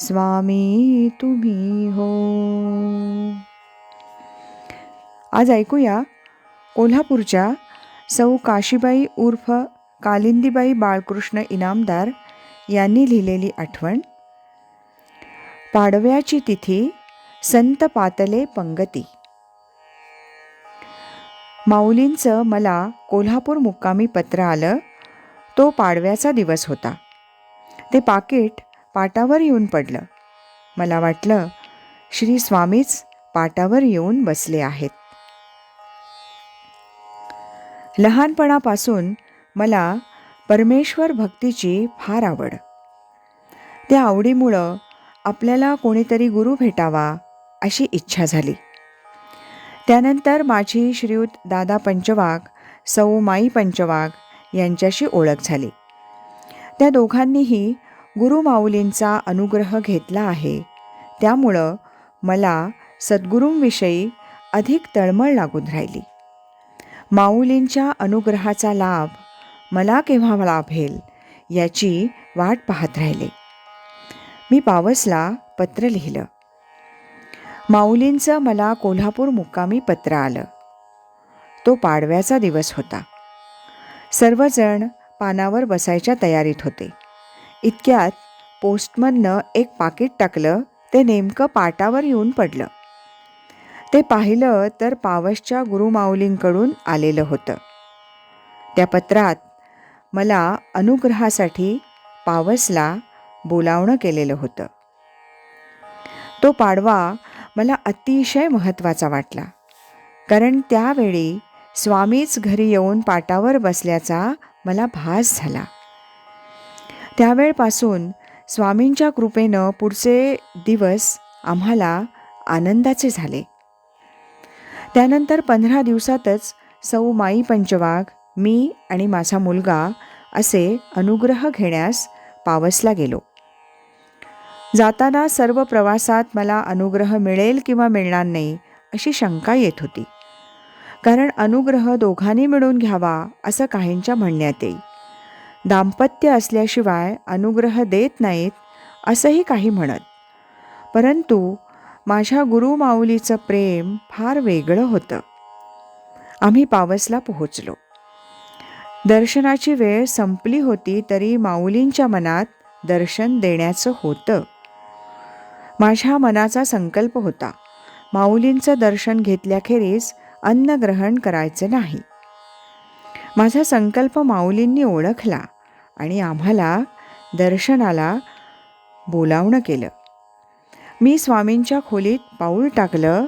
स्वामी तुम्ही हो. आज ऐकूया कोल्हापूरच्या सौ काशीबाई उर्फ कालिंदीबाई बाळकृष्ण इनामदार यांनी लिहिलेली आठवण. पाडव्याची तिथी संत पातले पंगती. माऊलींचं मला कोल्हापूर मुक्कामी पत्र आलं तो पाडव्याचा दिवस होता. ते पाकिट पाटावर येऊन पडलं. मला वाटलं श्री स्वामीच पाटावर येऊन बसले आहेत. लहानपणापासून मला परमेश्वर भक्तीची फार आवड. त्या आवडीमुळं आपल्याला कोणीतरी गुरु भेटावा अशी इच्छा झाली. त्यानंतर माझी श्रीयुत दादा पंचवाघ सौ माई पंचवाघ यांच्याशी ओळख झाली. त्या दोघांनीही गुरुमाऊलींचा अनुग्रह घेतला आहे. त्यामुळं मला सद्गुरूंविषयी अधिक तळमळ लागून राहिली. माऊलींच्या अनुग्रहाचा लाभ मला केव्हा लाभेल याची वाट पाहत राहिले. मी पावसला पत्र लिहिलं. माऊलींचं मला कोल्हापूर मुक्कामी पत्र आलं. तो पाडव्याचा दिवस होता. सर्वजण पानावर बसायच्या तयारीत होते. इतक्यात पोस्टमननं एक पाकिट टाकलं ते नेमकं पाटावर येऊन पडलं. ते पाहिलं तर पावसच्या गुरुमाऊलींकडून आलेलं होतं. त्या पत्रात मला अनुग्रहासाठी पावसला बोलावणं केलेलं होतं. तो पाडवा मला अतिशय महत्त्वाचा वाटला कारण त्यावेळी स्वामीच घरी येऊन पाटावर बसल्याचा मला भास झाला. त्यावेळपासून स्वामींच्या कृपेनं पुढचे दिवस आम्हाला आनंदाचे झाले. त्यानंतर पंधरा दिवसातच सौ माई पंचवाघ मी आणि माझा मुलगा असे अनुग्रह घेण्यास पावसला गेलो. जाताना सर्व प्रवासात मला अनुग्रह मिळेल किंवा मिळणार नाही अशी शंका येत होती. कारण अनुग्रह दोघांनी मिळून घ्यावा असं काहींच्या म्हणण्यात येई दाम्पत्य असल्याशिवाय अनुग्रह देत नाहीत असंही काही म्हणत. परंतु माझ्या गुरुमाऊलीचं प्रेम फार वेगळं होतं. आम्ही पावसला पोहोचलो. दर्शनाची वेळ संपली होती तरी माऊलींच्या मनात दर्शन देण्याचं होतं. माझ्या मनाचा संकल्प होता. माऊलींचं दर्शन घेतल्याखेरीज अन्न ग्रहण करायचं नाही. माझा संकल्प माऊलींनी ओळखला आणि आम्हाला दर्शनाला बोलावणं केलं. मी स्वामींच्या खोलीत पाऊल टाकलं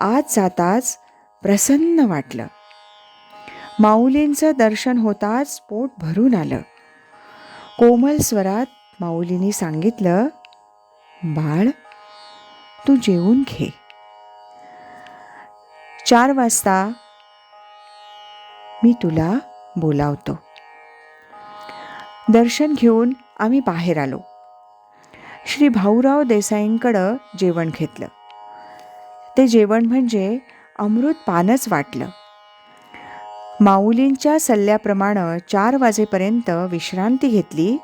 आज जाताच प्रसन्न वाटलं. माऊलींचं दर्शन होताच पोट भरून आलं. कोमल स्वरात माऊलींनी सांगितलं बाळ तू जेवून घे. चार वाजता मी तुला बोलावतो. दर्शन घेऊन आम्ही बाहेर आलो. श्री भाऊराव देसाईंकडं जेवण घेतलं. ते जेवण म्हणजे अमृत पानच वाटलं. माऊलींच्या सल्ल्याप्रमाणे चार वाजेपर्यंत विश्रांती घेतली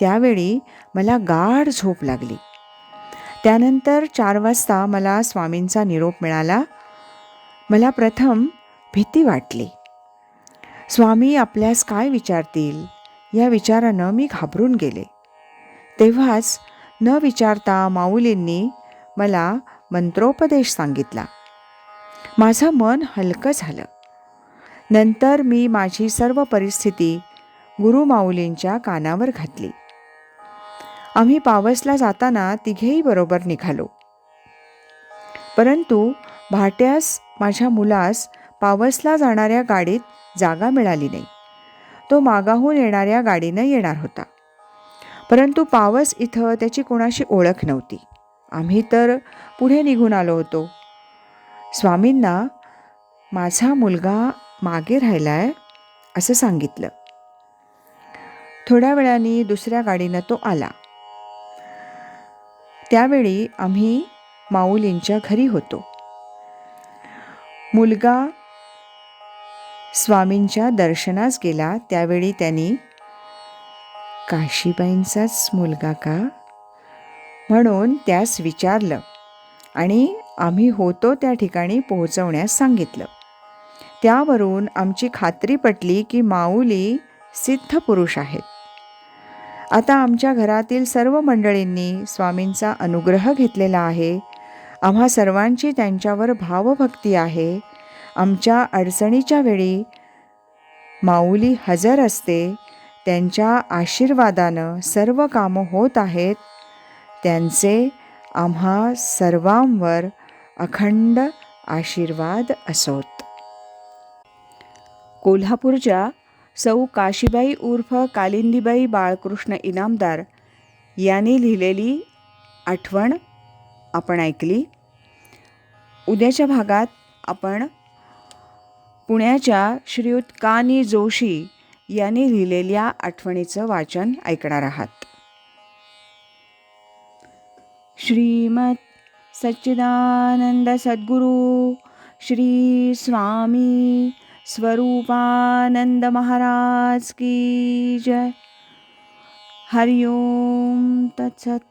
त्यावेळी मला गाढ झोप लागली. त्यानंतर चार वाजता मला स्वामींचा निरोप मिळाला. मला प्रथम भीती वाटली. स्वामी आपल्यास काय विचारतील? या विचारानं मी घाबरून गेले. तेव्हाच न विचारता माऊलींनी मला मंत्रोपदेश सांगितला. माझं मन हलकं झालं. नंतर मी माझी सर्व परिस्थिती गुरु माऊलींच्या कानावर घातली. आम्ही पावसला जाताना तिघेही बरोबर निघालो. परंतु भाट्यास माझ्या मुलास पावसला जाणाऱ्या गाडीत जागा मिळाली नाही. तो मागाहून येणाऱ्या गाडीनं येणार होता. परंतु पावस इथं त्याची कोणाशी ओळख नव्हती. आम्ही तर पुढे निघून आलो होतो. स्वामींना माझा मुलगा मागे राहिलाय असं सांगितलं. थोड्या वेळाने दुसऱ्या गाडीनं तो आला. त्यावेळी आम्ही माऊलींच्या घरी होतो. मुलगा स्वामींच्या दर्शनास गेला त्यावेळी त्यांनी काशीबाईंचाच मुलगा का? म्हणून त्यास विचारलं आणि आम्ही होतो त्या ठिकाणी पोहोचवण्यास सांगितलं. त्यावरून आमची खात्री पटली की माऊली सिद्ध पुरुष आहेत. आता आमच्या घरातील सर्व मंडळींनी स्वामींचा अनुग्रह घेतलेला आहे. आम्हा सर्वांची त्यांच्यावर भावभक्ती आहे. आमच्या अडचणीच्या वेळी माऊली हजर असते. त्यांच्या आशीर्वादानं सर्व कामं होत आहेत. त्यांचे आम्हा सर्वांवर अखंड आशीर्वाद असोत. कोल्हापूरच्या सौ काशीबाई उर्फ कालिंदीबाई बाळकृष्ण इनामदार यांनी लिहिलेली आठवण आपण ऐकली. उद्याच्या भागात आपण पुण्याच्या श्रीयुत कानी जोशी यांनी लिहिलेल्या आठवणीचं वाचन ऐकणार आहात. श्रीमत सच्चिदानंद सद्गुरू श्री स्वामी स्वरूपानंद महाराज की जय. हरिओम तत्सत.